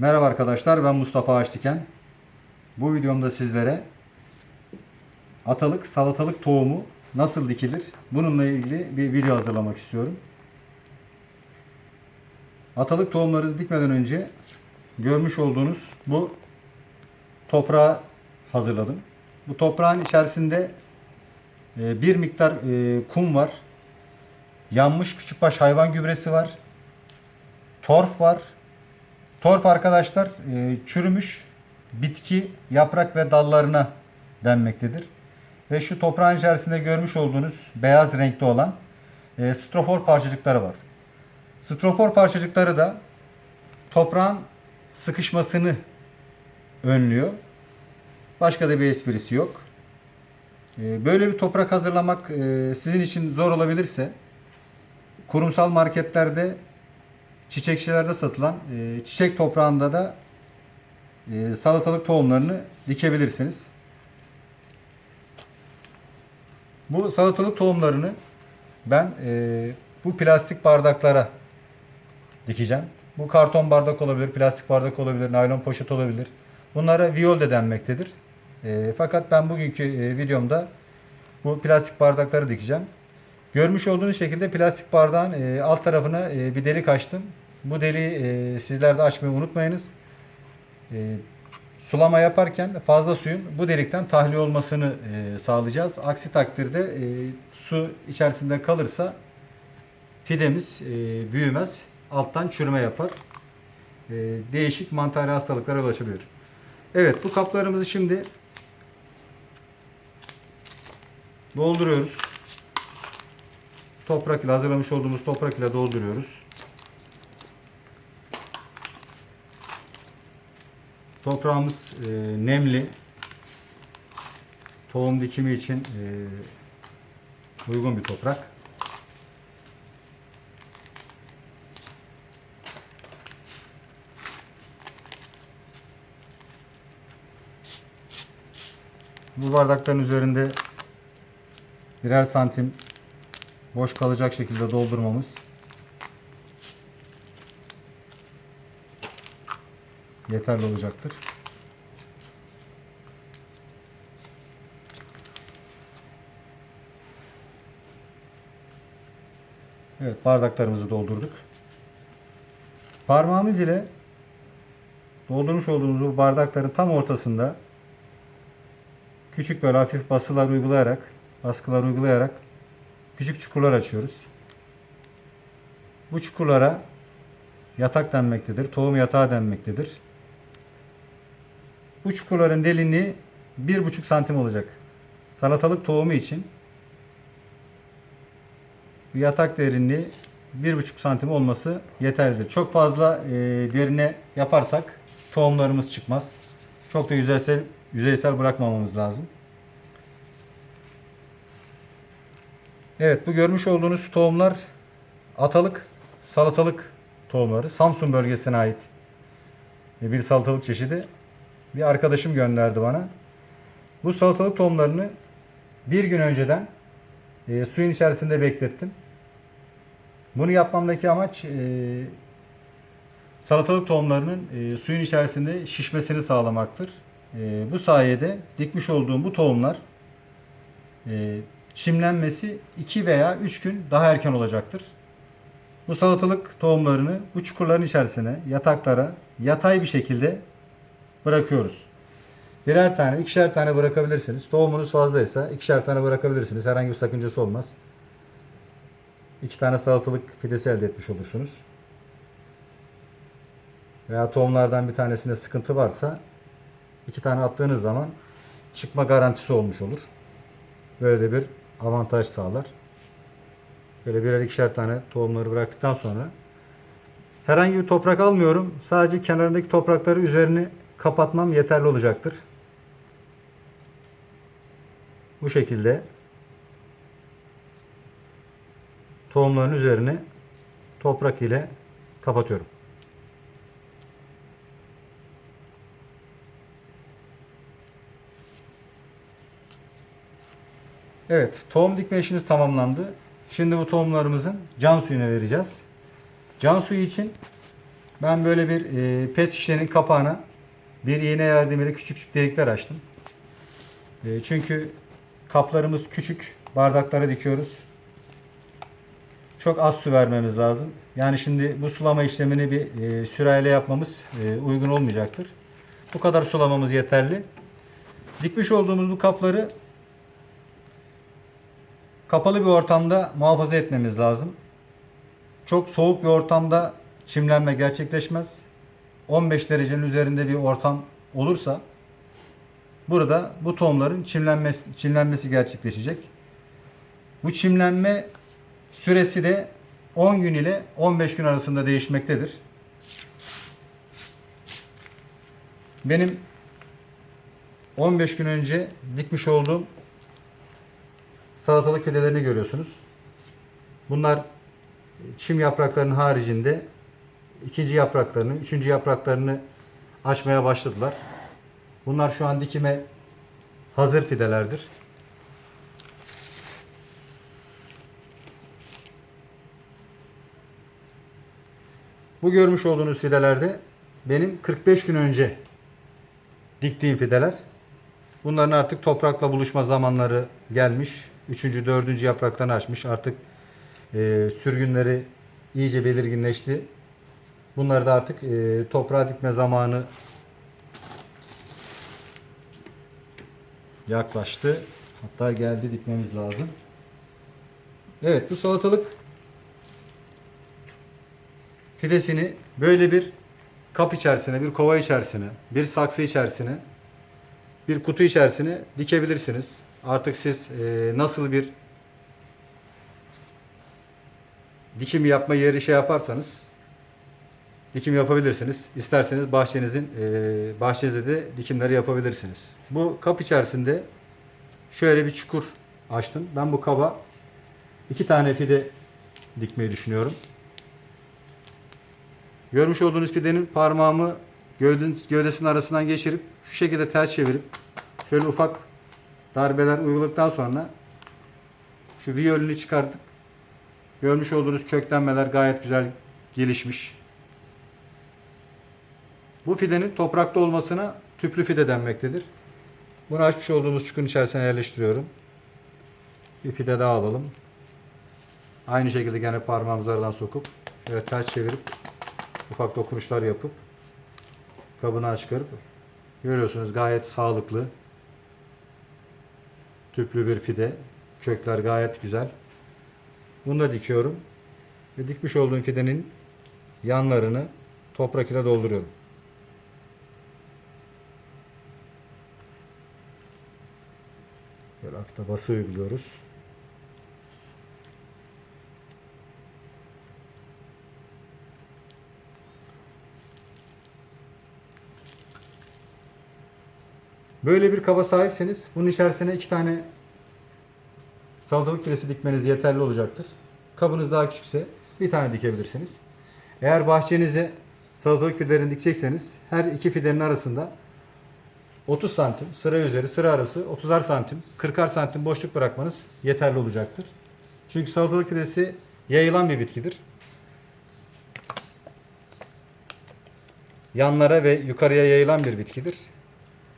Merhaba arkadaşlar ben Mustafa Ağaçdiken. Bu videomda sizlere atalık salatalık tohumu nasıl dikilir bununla ilgili bir video hazırlamak istiyorum. Atalık tohumları dikmeden önce görmüş olduğunuz bu toprağı hazırladım. Bu toprağın içerisinde e, bir miktar e, kum var. Yanmış küçükbaş hayvan gübresi var. Torf var. Torf arkadaşlar e, çürümüş bitki yaprak ve dallarına denmektedir. Ve şu toprağın içerisinde görmüş olduğunuz beyaz renkte olan e, strofor parçacıkları var. Strofor parçacıkları da toprağın sıkışmasını önlüyor. Başka da bir esprisi yok. E, böyle bir toprak hazırlamak sizin için zor olabilirse kurumsal marketlerde çiçekçilerde satılan e, çiçek toprağında da e, salatalık tohumlarını dikebilirsiniz. Bu salatalık tohumlarını ben e, bu plastik bardaklara dikeceğim. Bu karton bardak olabilir, plastik bardak olabilir, naylon poşet olabilir. Bunlara viyol de denmektedir. E, fakat ben bugünkü e, videomda bu plastik bardakları dikeceğim. Görmüş olduğunuz şekilde plastik bardağın e, alt tarafına e, bir delik açtım. Bu deliği e, sizler de açmayı unutmayınız. E, sulama yaparken fazla suyun bu delikten tahliye olmasını e, sağlayacağız. Aksi takdirde e, su içerisinde kalırsa fidemiz e, büyümez. Alttan çürüme yapar. E, değişik mantarı hastalıklara yol açabilir. Evet bu kaplarımızı şimdi dolduruyoruz. Toprak ile hazırlamış olduğumuz toprak ile dolduruyoruz. Toprağımız e, nemli. Tohum dikimi için e, uygun bir toprak. Bu bardakların üzerinde birer santim boş kalacak şekilde doldurmamız yeterli olacaktır. Evet bardaklarımızı doldurduk. Parmağımız ile doldurmuş olduğumuz bu bardakların tam ortasında küçük böyle hafif basılar uygulayarak, baskılar uygulayarak küçük çukurlar açıyoruz. Bu çukurlara yatak denmektedir. Tohum yatağı denmektedir. Bu çukurların derinliği 1,5 santim olacak. Salatalık tohumu için yatak derinliği 1,5 santim olması yeterlidir. Çok fazla e, derine yaparsak tohumlarımız çıkmaz. Çok da yüzeysel, yüzeysel bırakmamamız lazım. Evet bu görmüş olduğunuz tohumlar atalık salatalık tohumları. Samsun bölgesine ait bir salatalık çeşidi. Bir arkadaşım gönderdi bana. Bu salatalık tohumlarını bir gün önceden e, suyun içerisinde beklettim. Bunu yapmamdaki amaç e, salatalık tohumlarının e, suyun içerisinde şişmesini sağlamaktır. E, bu sayede dikmiş olduğum bu tohumlar e, çimlenmesi 2 veya 3 gün daha erken olacaktır. Bu salatalık tohumlarını bu çukurların içerisine, yataklara yatay bir şekilde bırakıyoruz. Birer tane, ikişer tane bırakabilirsiniz. Tohumunuz fazlaysa ikişer tane bırakabilirsiniz. Herhangi bir sakıncası olmaz. İki tane salatalık fidesi elde etmiş olursunuz. Veya tohumlardan bir tanesinde sıkıntı varsa iki tane attığınız zaman çıkma garantisi olmuş olur. Böyle de bir avantaj sağlar. Böyle birer ikişer tane tohumları bıraktıktan sonra herhangi bir toprak almıyorum. Sadece kenarındaki toprakları üzerini kapatmam yeterli olacaktır. Bu şekilde tohumların üzerini toprak ile kapatıyorum. Evet, tohum dikme işimiz tamamlandı. Şimdi bu tohumlarımızın can suyuna vereceğiz. Can suyu için Ben böyle bir e, pet şişenin kapağına bir iğne yardımıyla küçük küçük delikler açtım. E, çünkü kaplarımız küçük. Bardaklara dikiyoruz. Çok az su vermemiz lazım. Yani şimdi bu sulama işlemini bir e, sürahiyle yapmamız e, uygun olmayacaktır. Bu kadar sulamamız yeterli. Dikmiş olduğumuz bu kapları kapalı bir ortamda muhafaza etmemiz lazım. Çok soğuk bir ortamda çimlenme gerçekleşmez. 15 derecenin üzerinde bir ortam olursa burada bu tohumların çimlenmesi, çimlenmesi gerçekleşecek. Bu çimlenme süresi de 10 gün ile 15 gün arasında değişmektedir. Benim 15 gün önce dikmiş olduğum salatalık fidelerini görüyorsunuz. Bunlar çim yapraklarının haricinde ikinci yapraklarını, üçüncü yapraklarını açmaya başladılar. Bunlar şu an dikime hazır fidelerdir. Bu görmüş olduğunuz fidelerde benim 45 gün önce diktiğim fideler. Bunların artık toprakla buluşma zamanları gelmiş. Üçüncü, dördüncü yapraklarını açmış. Artık e, sürgünleri iyice belirginleşti. Bunlar da artık e, toprağa dikme zamanı yaklaştı. Hatta geldi dikmemiz lazım. Evet bu salatalık fidesini böyle bir kap içerisine, bir kova içerisine, bir saksı içerisine, bir kutu içerisine dikebilirsiniz. Artık siz e, nasıl bir dikim yapma yeri şey yaparsanız dikim yapabilirsiniz. İsterseniz bahçenizin e, bahçenizde de dikimleri yapabilirsiniz. Bu kap içerisinde şöyle bir çukur açtım. Ben bu kaba iki tane fide dikmeyi düşünüyorum. Görmüş olduğunuz fidenin parmağımı gövdesinin arasından geçirip şu şekilde ters çevirip şöyle ufak darbeler uyguladıktan sonra şu viyolünü çıkartıp görmüş olduğunuz köklenmeler gayet güzel gelişmiş. Bu fidenin toprakta olmasına tüplü fide denmektedir. Bunu açmış olduğumuz çukurun içerisine yerleştiriyorum. Bir fide daha alalım. Aynı şekilde gene parmağımızı aradan sokup şöyle ters çevirip ufak dokunuşlar yapıp kabını çıkarıp görüyorsunuz gayet sağlıklı tüplü bir fide. Kökler gayet güzel. Bunu da dikiyorum. Ve dikmiş olduğum fidenin yanlarını toprak ile dolduruyorum. Böyle hafta bası uyguluyoruz. Böyle bir kaba sahipseniz bunun içerisine iki tane salatalık fidesi dikmeniz yeterli olacaktır. Kabınız daha küçükse bir tane dikebilirsiniz. Eğer bahçenize salatalık fidelerini dikecekseniz her iki fidenin arasında 30 santim sıra üzeri sıra arası 30'ar santim 40'ar santim boşluk bırakmanız yeterli olacaktır. Çünkü salatalık fidesi yayılan bir bitkidir. Yanlara ve yukarıya yayılan bir bitkidir.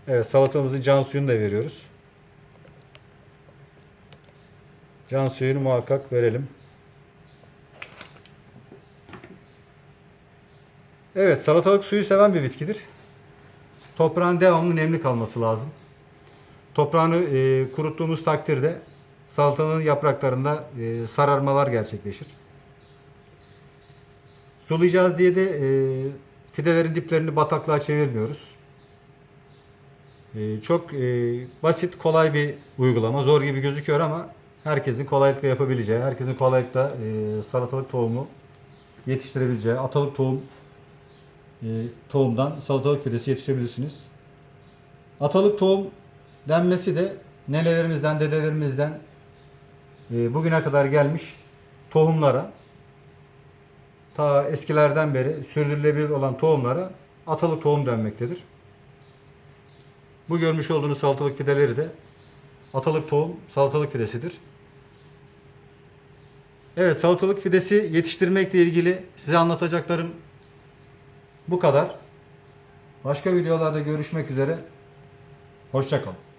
Evet salatamızın can suyunu da veriyoruz. Can suyunu muhakkak verelim. Evet salatalık suyu seven bir bitkidir. Toprağın devamlı nemli kalması lazım. Toprağını e, kuruttuğumuz takdirde salatalığın yapraklarında e, sararmalar gerçekleşir. Sulayacağız diye de e, fidelerin diplerini bataklığa çevirmiyoruz. E, çok e, basit, kolay bir uygulama. Zor gibi gözüküyor ama herkesin kolaylıkla yapabileceği, herkesin kolaylıkla e, salatalık tohumu yetiştirebileceği, atalık tohum e, tohumdan salatalık fidesi yetiştirebilirsiniz. Atalık tohum denmesi de nenelerimizden, dedelerimizden bugüne kadar gelmiş tohumlara ta eskilerden beri sürdürülebilir olan tohumlara atalık tohum denmektedir. Bu görmüş olduğunuz salatalık fideleri de atalık tohum salatalık fidesidir. Evet salatalık fidesi yetiştirmekle ilgili size anlatacaklarım Bu kadar. Başka videolarda görüşmek üzere. Hoşçakalın.